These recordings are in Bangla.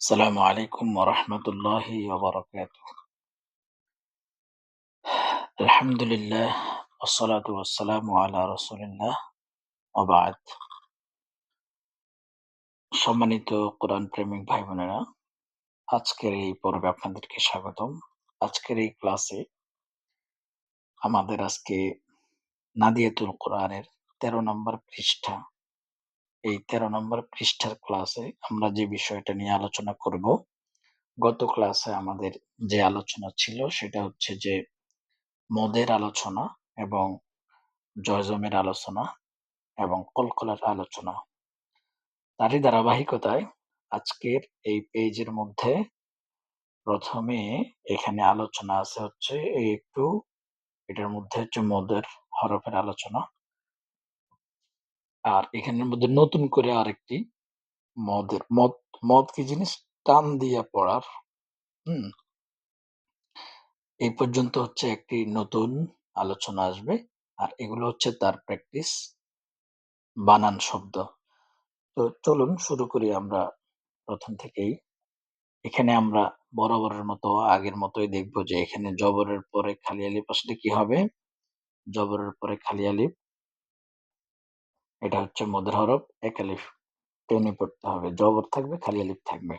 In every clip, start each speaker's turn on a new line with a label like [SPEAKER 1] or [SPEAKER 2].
[SPEAKER 1] السلام عليكم ورحمة الله وبركاته الحمد لله والصلاة والسلام على رسول الله وبعد সম্মানিত কোরআন প্রেমিক ভাই বোনেরা আজকের এই পর্বে আপনাদেরকে স্বাগতম আজকের এই ক্লাসে আমাদের আজকে নাদিয়াতুল কোরআনের তেরো নম্বর পৃষ্ঠা এই তেরো নম্বর পৃষ্ঠার ক্লাসে আমরা যে বিষয়টা নিয়ে আলোচনা করব, গত ক্লাসে আমাদের যে আলোচনা ছিল সেটা হচ্ছে যে মদের আলোচনা এবং জয়জমের আলোচনা এবং কলকলার আলোচনা। তারই ধারাবাহিকতায় আজকের এই পেজের মধ্যে প্রথমে এখানে আলোচনা আছে হচ্ছে এই একটু, এটার মধ্যে হচ্ছে মদের হরফের আলোচনা। আর এখানের মধ্যে নতুন করে আরেকটি মদের, মদ মদ কি জিনিস? টান দিয়ে পড়ার, হুম? এই পর্যন্ত হচ্ছে একটি নতুন আলোচনা আসবে। আর এগুলো হচ্ছে তার প্র্যাকটিস, বানান শব্দ। তো চলুন শুরু করি আমরা প্রথম থেকেই। এখানে আমরা বরাবরের মতো, আগের মতোই দেখব যে এখানে জবরের পরে খালি আলিফ আসলে কি হবে? জবরের পরে খালি আলিফ এটা হচ্ছে মদের হরফ, এক আলিফ টেনে পড়তে হবে। জবর থাকবে, খালি আলিফ থাকবে।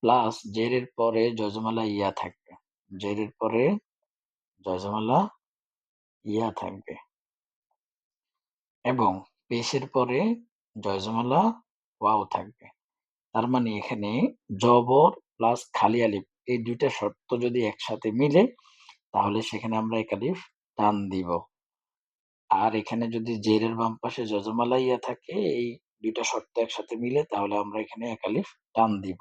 [SPEAKER 1] প্লাস জেরের পরে জজমালা ইয়া থাকবে। জেরের পরে জজমালা ইয়া থাকবে। এবং পেশের পরে জয়জমালা ওয়াও থাকবে। তার মানে এখানে জবর প্লাস খালি আলিফ এই দুইটা শর্ত যদি একসাথে মিলে, তাহলে সেখানে আমরা একালিফ টান দিব। আর এখানে যদি জেরের বাম পাশে যজমালা ইয়া থাকে, এই দুইটা শর্ত একসাথে মিলে, তাহলে আমরা এখানে একালিফ টান দিব।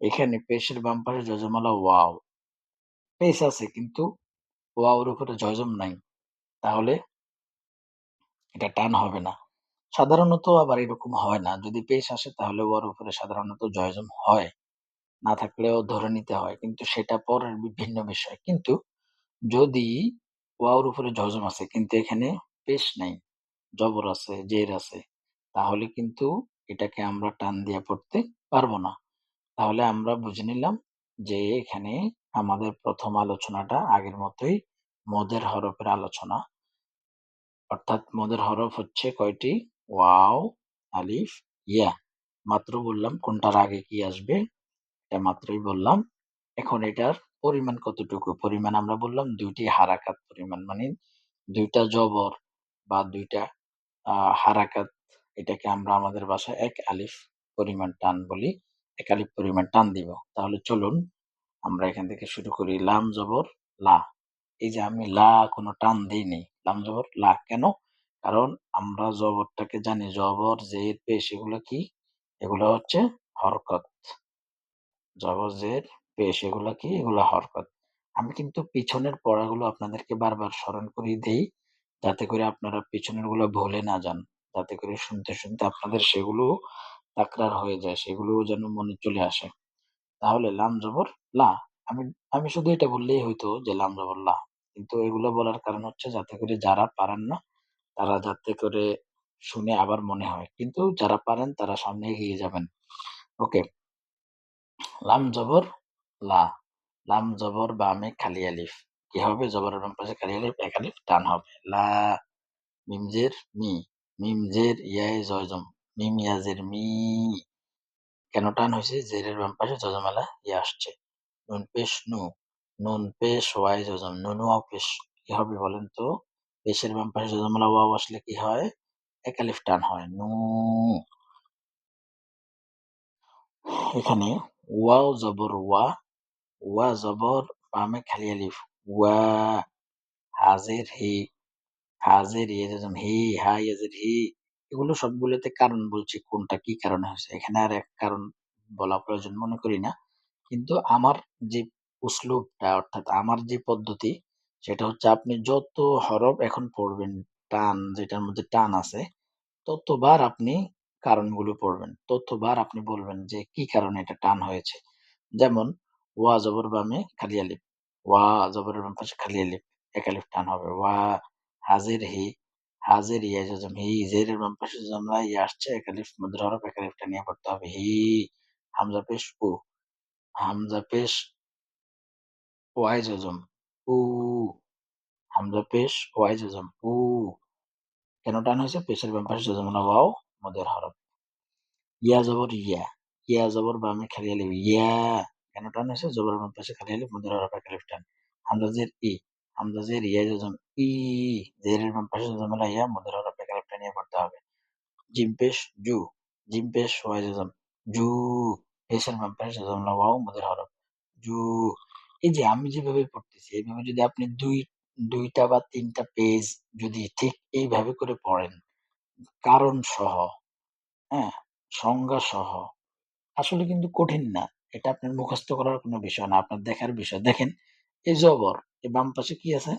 [SPEAKER 1] এখানে পেশের বাম পাশে যজমালা ওয়াও। পেশ আছে, কিন্তু ওয়াওর উপরে জজম নাই। তাহলে এটা টান হবে না। সাধারণত আবার এরকম হয় না। যদি পেশ আসে, তাহলে ওয়ার উপরে সাধারণত জয়জম হয়। না থাকলেও ধরে নিতে হয়। কিন্তু সেটা পরের বিভিন্ন বিষয়। কিন্তু যদি ওয়াওর উপরে জজম আছে, কিন্তু এখানে পেশ নাই, জবর আছে, জের আছে। তাহলে কিন্তু এটাকে আমরা টান দিয়ে পড়তে পারব না। তাহলে আমরা বুঝে নিলাম যে এখানে আমাদের প্রথম আলোচনাটা আগের মতোই মদের হরফের আলোচনা। অর্থাৎ মদের হরফ হচ্ছে কয়টি? ওয়াও, আলিফ, ইয়া। মাত্র বললাম কোনটার আগে কি আসবে? এটা মাত্রই বললাম। এখন এটার পরিমাণ কতটুকু? পরিমাণ আমরা বললাম দুইটি হারাকাত পরিমাণ। মানে দুইটা জবর বা দুইটা হারাকাত, এটাকে আমরা আমাদের ভাষায় এক আলিফ পরিমাণ টান বলি, এক আলিফ পরিমাণ টান দিব। তাহলে চলুন আমরা এখান থেকে শুরু করি, লাম জবর, লা। এই যে আমি লা কোনো টান দিইনি, লাম জবর, লা কেন? কারণ আমরা জবরটাকে জানি, জবর জের পেশ, এগুলো কি? এগুলো হচ্ছে হরকত। জবর জের পেশ এগুলো কি এগুলো হরকত আমি কিন্তু পিছনের পড়াগুলো আপনাদেরকে বারবার স্মরণ করিয়ে দেই, যাতে করে আপনারা পিছনেরগুলো ভুলে না যান। যাতে করে শুনতে শুনতে আপনাদের সেগুলো তাকরার হয়ে যায় সেগুলো যেন মনে চলে আসে। তাহলে লাম জবর, লা। আমি আমি শুধু এটা বললেই হইতো যে লাম জবর, লা। কিন্তু এগুলো বলার কারণ হচ্ছে যাতে করে যারা পারেন না, তারা যাতে করে শুনে আবার মনে হয়। কিন্তু যারা পারেন তারা সামনে এগিয়ে যাবেন। ওকে। লাম জবর লা, লাম জবর বামে খালি আলিফ। কি হবে? জবরের বাম পাশে খালি আলিফ, এক আলিফ টান হবে। লা মিমজের মি। মিমজের ইয়ায়, জয়জম। মিম ইয়াজের, মি। কেন টান হয়েছে? জেরের বাম পাশে জজমালা ইয়ে আসছে। নুন পেশ, নু। নুন পেশ, ওয়াই জজম নুনু পেশ। কি হবে বলেন তো? পেশের বাম পাশে জজমালা ওয়াও আসলে কি হয়? একালিফ টান হয়। নু। এখানে ওয়াও, জবর, ওয়া বামে খালি আলিফ ওয়া হাজের হি হাজের ইয়ে জজম হি হা ইয়াজের হি এগুলো সবগুলোতে কারণ বলছি কোনটা কি কারণে হয়েছে এখানে আর এক কারণ বলা প্রয়োজন মনে করি না কিন্তু আমার যে উসলুবটা অর্থাৎ আমার যে পদ্ধতি সেটা হচ্ছে আপনি যত হরফ এখন পড়বেন টান যেটার মধ্যে টান আছে ততবার আপনি কারণগুলো পড়বেন ততবার আপনি বলবেন যে কি কারণে এটা টান হয়েছে যেমন ওয়া জবর বামে খালি আলিফ। ওয়া জবরের বাম পাশে খালি আলিফ। এক আলিফ টান হবে। ওয়া হাজির হি। হাজির ইয়া জজম হি। জেরের বাম পাশে জমলা ইয়া আসছে। এক আলিফ মুদ্রা হরফ, এক আলিফ টানিয়ে পড়তে হবে। হি। হামজা পেশ, উ। হামজা পেশ, ওয়াই জজম উ। হামজা পেশ, ওয়াই জজম উ। কেন টান হয়েছে? পেশের বাম পাশে জজমলা ওয়াও মদের হরফ। ইয়া জবর ইয়া। ইয়া জবর বামে খালি আলিফ। ইয়া। কেন টান হয়েছে জবর বাম পাশে খালি আলিফ মদের হরফ এক টান হামজা জের ই হামজা জের ইয়া জজম ই জেরের বাম পাশে জজমলা ইয়া মদের এক আলিফ টানিয়ে পড়তে হবে জিম পেশ জু জিম পেশ ওয়াই জজম জু পেশের বাম পাশে জজমলা ওয়াও মদের হরফ জু এই যে আমি যেভাবে পড়তেছি এইভাবে যদি আপনি দুই দুইটা বা তিনটা পেজ যদি ঠিক এইভাবে করে পড়েন কারণ সহ হ্যাঁ সংজ্ঞা সহ আসলে কিন্তু কঠিন না এটা আপনার মুখস্থ করার কোনো বিষয় না, আপনার দেখার বিষয়। দেখেন, এই জবর এই বাম পাশে কি আছে?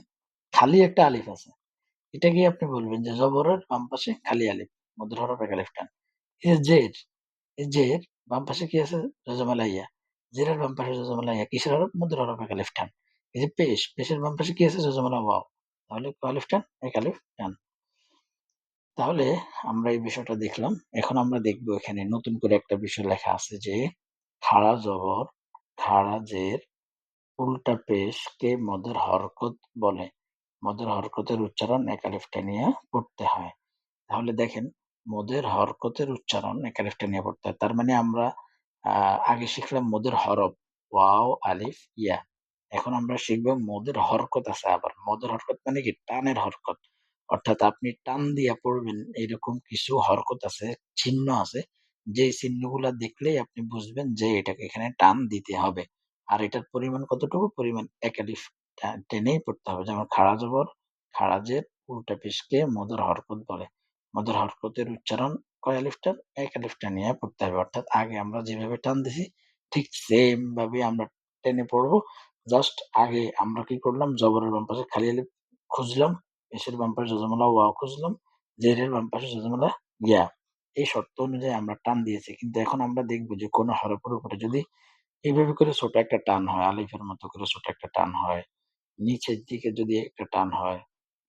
[SPEAKER 1] খালি একটা আলিফ আছে। এটা কি আপনি বলবেন যে জবরের বাম পাশে খালি আলিফ মধ্যে হরফ এক আলিফ টান? এই জের এই জের, বাম পাশে কি আছে? জজমালাইয়া জেরের বাম পাশে জজমালাইয়া কিসের হরফ? মধ্যে হরফ এক আলিফ টান। এই যে পেশ, পেশের বাম পাশে কি আছে? জজমালা ওয়াও। তাহলে আলিফ টান? এক আলিফ টান। তাহলে আমরা এই বিষয়টা দেখলাম। এখন আমরা দেখব এখানে নতুন করে একটা বিষয় লেখা আছে যে খাড়া জবর খাড়া জের উল্টা পেশ কে মদের হরকত বলে। মদের হরকতের উচ্চারণ এক আলিফ টানিয়া পড়তে হয়। তাহলে দেখেন, মদের হরকতের উচ্চারণ এক আলিফ টানিয়া পড়তে হয়। তার মানে আমরা আগে শিখলাম মদের হরফ, ওয়াও, আলিফ, ইয়া। এখন আমরা শিখব মদের হরকত আছে আবার। মদের হরকত মানে কি? টানের হরকত। অর্থাৎ আপনি টান দিয়া পড়বেন, এরকম কিছু হরকত আছে, চিহ্ন আছে যে চিহ্নগুলা দেখলেই আপনি বুঝবেন যে এটাকে এখানে টান দিতে হবে। আর এটার পরিমাণ কতটুকু? পরিমাণ এক আলিফ টা- টেনেই পড়তে হবে। যেমন খাড়া জবর খাড়াজের উল্টা পিসকে মদের হরকত বলে। মদের হরকতের উচ্চারণ কয় আলিফটার? এক আলিফটা নিয়ে পড়তে হবে। অর্থাৎ আগে আমরা যেভাবে টান দিছি, ঠিক সেম ভাবে আমরা টেনে পড়ব। জাস্ট আগে আমরা কি করলাম? জবরের বাম পাশে খালি আলিফ খুঁজলাম। পেশের বাম পাশে ওয়াও খুঁজলাম। জেরের বাম পাশে জজমলা ইয়া এই শর্ত অনুযায়ী আমরা টান দিয়েছি। কিন্তু এখন আমরা দেখব যে কোনো হরফের উপরে যদি এইভাবে করে ছোট একটা টান হয়, আলিফের মতো করে ছোট একটা টান হয়, নিচের দিকে যদি একটা টান হয়,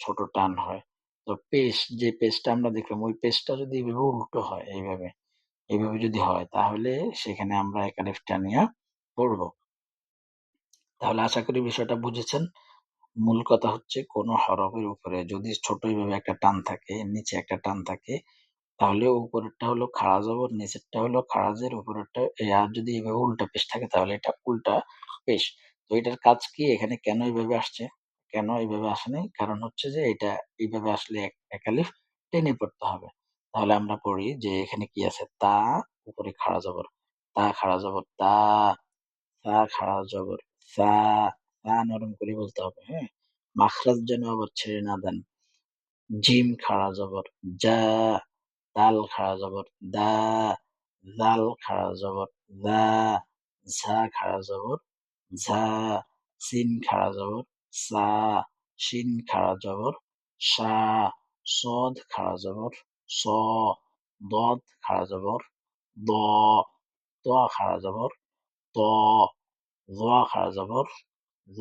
[SPEAKER 1] ছোট টান হয়, তো পেশ, যে পেশটা আমরা দেখলাম, ওই পেশটা যদি এইভাবে উল্টো হয় এইভাবে এইভাবে যদি হয়, তাহলে সেখানে আমরা এক আলিফ টানিয়া পড়ব। তাহলে আশা করি বিষয়টা বুঝেছেন। মূল কথা হচ্ছে কোনো হরফের উপরে যদি ছোট এইভাবে একটা টান থাকে, নিচে একটা টান থাকে তাহলে উপরেরটা হলো খাড়া জবর নিচেরটা হলো খাড়াজের উপরেরটা আর যদি এভাবে উল্টা পেশ থাকে তাহলে এটা উল্টা পেশ। তো এটার কাজ কি? এখানে কেন এইভাবে আসছে? কেন এইভাবে আসে নাই কারণ হচ্ছে যে এটা এইভাবে আসলে এক এক টেনে পড়তে হবে। তাহলে আমরা পড়ি যে এখানে কি আছে? তা, উপরে খাড়া জবর তা খাড়া জবর তা তা খাড়া জবর সা তা নরম করে বলতে হবে হ্যাঁ? মাখরাজ যেন আবার ছেড়ে না দেন। জিম খাড়া জবর যা দাল খাড়া জবর দা জাল খাড়া জবর দা, ঝা খাড়া জবর ঝা সিন খাড়া জবর সা শিন খাড়া জবর সা সদ খাড়া জবর স দদ খাড়া জবর দ, ত খাড়া জবর ত, জ খাড়া জবর জ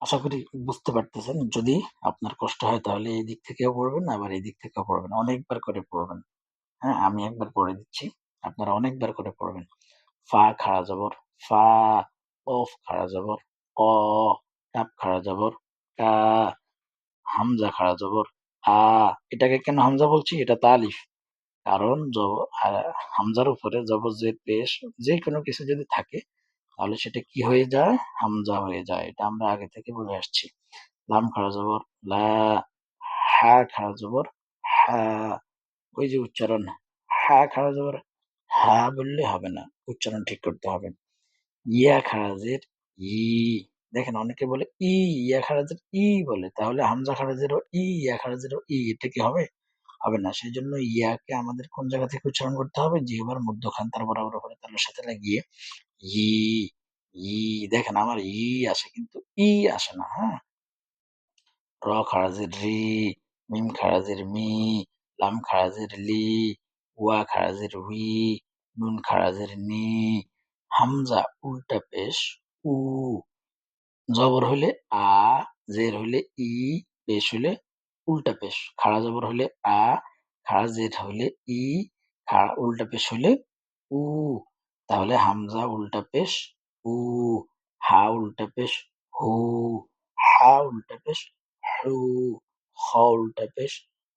[SPEAKER 1] আশা করি বুঝতে পারতেছেন। যদি আপনার কষ্ট হয় তাহলে এই দিক থেকেও পড়বেন, আবার এই দিক থেকেও পড়বেন। অনেকবার করে পড়বেন। হ্যাঁ আমি একবার পড়ে দিচ্ছি। আপনারা অনেকবার করে পড়বেন। ফা খাড়া জবর, ফা, অফ খাড়া জবর ক কাপ খাড়া জবর, কা, হামজা খাড়া জবর, আ, এটাকে কেন হামজা বলছি? এটা তালিফ কারণ আ- হামজার উপরে জবর যে পেশ যে কোনো কিছু যদি থাকে তাহলে সেটা কি হয়ে যায়? হামজা হয়ে যায়। এটা আমরা আগে থেকে বলে আসছি। লাম খাড়া জবর, লা, হা খাড়া জবর, হা, ওই যে উচ্চারণ, হা খাড়া জবর, হা বললে হবে না। উচ্চারণ ঠিক করতে হবে। ইয়া খারাজের ই, দেখেন অনেকে বলে ই, ইয়া খারাজের ই বলে। তাহলে হামজা খারাজেরও ই, ইয়া খারাজেরও ই, এটা কি হবে? হবে না। সেই জন্য ইয়াকে আমাদের কোন জায়গা থেকে উচ্চারণ করতে হবে? জিহ্বার মধ্যখান, তার বরাবর করে তার সাথে লাগিয়ে ই ই, দেখেন আমার ই আসে কিন্তু ই আসে না হ্যাঁ? র খারাজের রি, মিম খারাজের মি, লাম খারাজের লি, ওয়া খারাজের উই, নুন খারাজের নি, হামজা উল্টা পেশ উ, জবর হলে আ, জের হলে ই, পেশ হলে উল্টা পেশ, খাড়া জবর হলে আ, খাড়া জের হলে ই, খাড়া উল্টা পেশ হলে উ তাহলে হামজা উল্টা পেশ উ হা উল্টা পেশ, হু, হা উল্টা পেশ, হু, খ উল্টা পেশ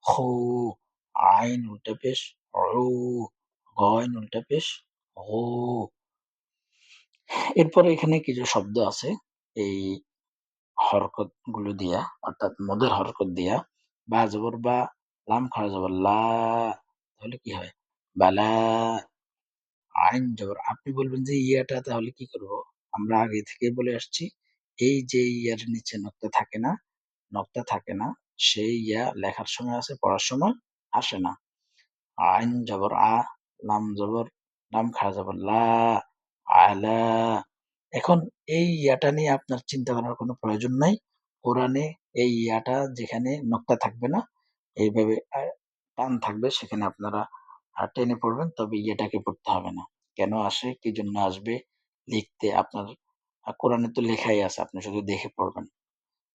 [SPEAKER 1] খু আইন উল্টা পেশ উ গয়ন উল্টা পেশ গু এরপরে এখানে কিছু শব্দ আছে, এই হরকতগুলো দিয়া, অর্থাৎ মদের হরকত দিয়া, বা জবর বা লাম খাড়া জবর লা, তাহলে কি হয়? বালা আইন জবর আপনি বলবেন যে, ইয়াটা তাহলে কি করব? আমরা আগে থেকে বলে আসছি, এই যে ইয়ার নিচে নক্তা থাকে না, নক্তা থাকে না, সেই ইয়া লেখার সময় আছে, পড়ার সময় আসে না। আইন জবর, আ, লাম জবর, লাম খাড়া জবর, লা আলা এখন এই ইয়াটা নিয়ে আপনার চিন্তা করার কোনো প্রয়োজন নাই। কোরআনে এই ইয়াটা যেখানে নক্তা থাকবে না, এইভাবে টান থাকবে, সেখানে আপনারা আহ, টেনে পড়বেন তবে ইয়েটাকে পড়তে হবে না। কেন আসে কি জন্য আসবে লিখতে আপনার কোরআনে তো লেখাই আছে আপনি শুধু দেখে পড়বেন।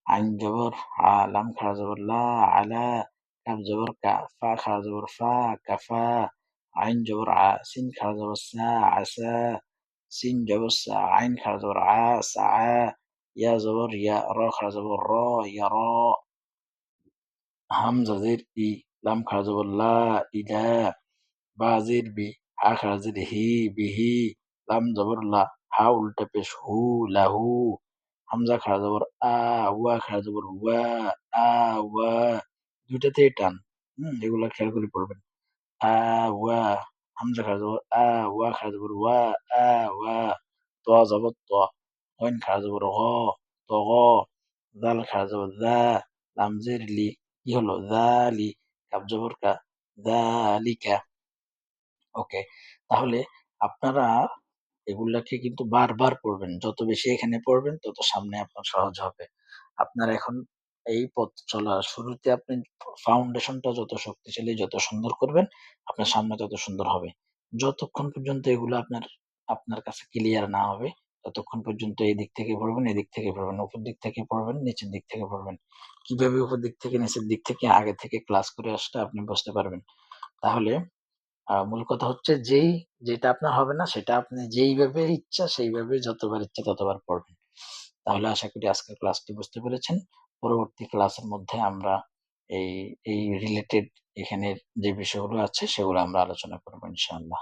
[SPEAKER 1] আইন জবর আ লাম খাড়া জবর লা আলা কাফ জবর কা ফা খাড়া জবর ফা কাফা আইন জবর আ সিন খাড়া জবর সা আসা সিন জবর সা আইন খাড়া জবর আ সা ইয়া জবর ইয়া র খাড়া জবর র ইয়া র। হামজা জের ই লাম খাড়া জবর লা ইলা বা জের বি হা হি বিহি লাম জবর লা হা উল্টা পেশ হু লাহু হামজা খাড়া জবর আ ওয়া খাড়া জবর ওয়া আ ওয়া দুইটাতেই টান হুম এগুলা খেয়াল করে পড়বেন আ ওয়া হামজা খাড়া জবর আ ওয়া খাড়া জবর ওয়া আ ওয়া ত জবর ত গইন খাড়া জবর গ ত গ দাল খাড়া জবর দা লাম জের লি কি হলো দালি কাব জবর কা দালিকা ওকে তাহলে আপনারা এগুলাকে কিন্তু বারবার পড়বেন। যত বেশি এখানে পড়বেন, তত সামনে আপনার সহজ হবে। আপনার এখন এই পথ চলা শুরুতে আপনি ফাউন্ডেশনটা যত শক্তিশালী, যত সুন্দর করবেন, আপনার সামনে তত সুন্দর হবে। যতক্ষণ পর্যন্ত এগুলো আপনার আপনার কাছে ক্লিয়ার না হবে, ততক্ষণ পর্যন্ত এই দিক থেকে পড়বেন এদিক থেকে পড়বেন, উপর দিক থেকে পড়বেন, নিচের দিক থেকে পড়বেন। কীভাবে উপর দিক থেকে, নিচের দিক থেকে, আগে থেকে ক্লাস করে আসতে আপনি বুঝতে পারবেন। তাহলে মূল কথা হচ্ছে যেই যেটা আপনার হবে না, সেটা আপনি যেইভাবে ইচ্ছা সেইভাবে যতবার ইচ্ছা ততবার পড়বেন। তাহলে আশা করি আজকের ক্লাসটি বুঝতে পেরেছেন। পরবর্তী ক্লাসের মধ্যে আমরা এই এই রিলেটেড এখানের যে বিষয়গুলো আছে, সেগুলো আমরা আলোচনা করব, ইনশাআল্লাহ।